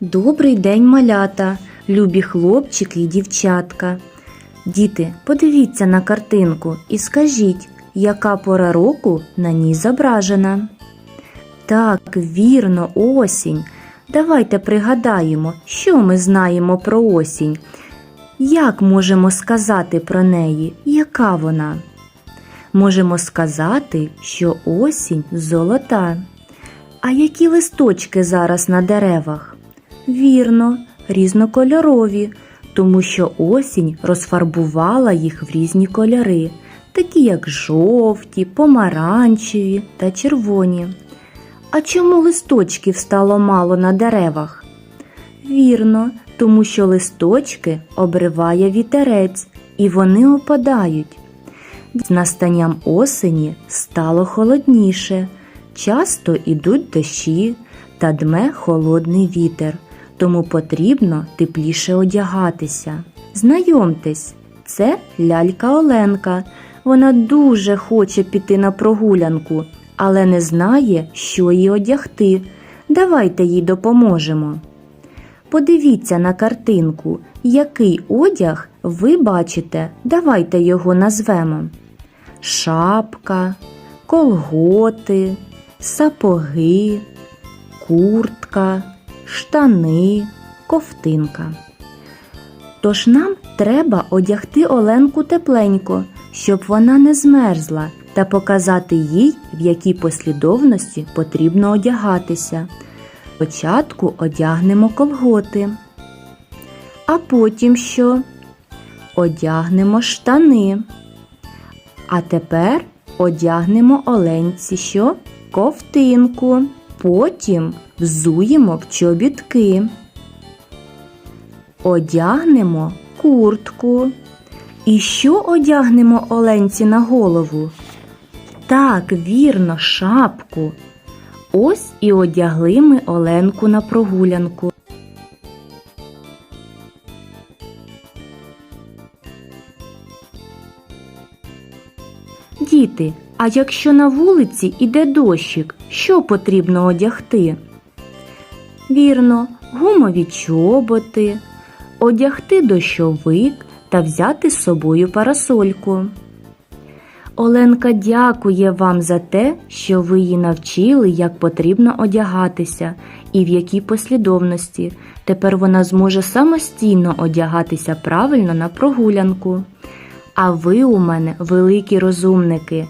Добрий день, малята, любі хлопчики і дівчатка. Діти, подивіться на картинку і скажіть, яка пора року на ній зображена. Так, вірно, осінь. Давайте пригадаємо, що ми знаємо про осінь. Як можемо сказати про неї, яка вона? Можемо сказати, що осінь золота. А які листочки зараз на деревах? Вірно, різнокольорові, тому що осінь розфарбувала їх в різні кольори, такі як жовті, помаранчеві та червоні. А чому листочків стало мало на деревах? Вірно, тому що листочки обриває вітерець і вони опадають. З настанням осені стало холодніше, часто ідуть дощі та дме холодний вітер, тому потрібно тепліше одягатися. Знайомтесь, це лялька Оленка. Вона дуже хоче піти на прогулянку, але не знає, що їй одягти. Давайте їй допоможемо. Подивіться на картинку, який одяг ви бачите. Давайте його назвемо: шапка, колготи, сапоги, куртка, штани, ковтинка. Тож нам треба одягти Оленку тепленько, щоб вона не змерзла, та показати їй, в якій послідовності потрібно одягатися. Спочатку одягнемо колготи, а потім що? Одягнемо штани. А тепер одягнемо оленці що? Ковтинку. Потім взуємо в чобітки. Одягнемо куртку. І що одягнемо оленці на голову? Так, вірно, шапку. Ось і одягли ми Оленку на прогулянку. Діти, а якщо на вулиці іде дощик, що потрібно одягти? Вірно, гумові чоботи, одягти дощовик та взяти з собою парасольку. Оленка дякує вам за те, що ви її навчили, як потрібно одягатися і в якій послідовності. Тепер вона зможе самостійно одягатися правильно на прогулянку. А ви у мене великі розумники.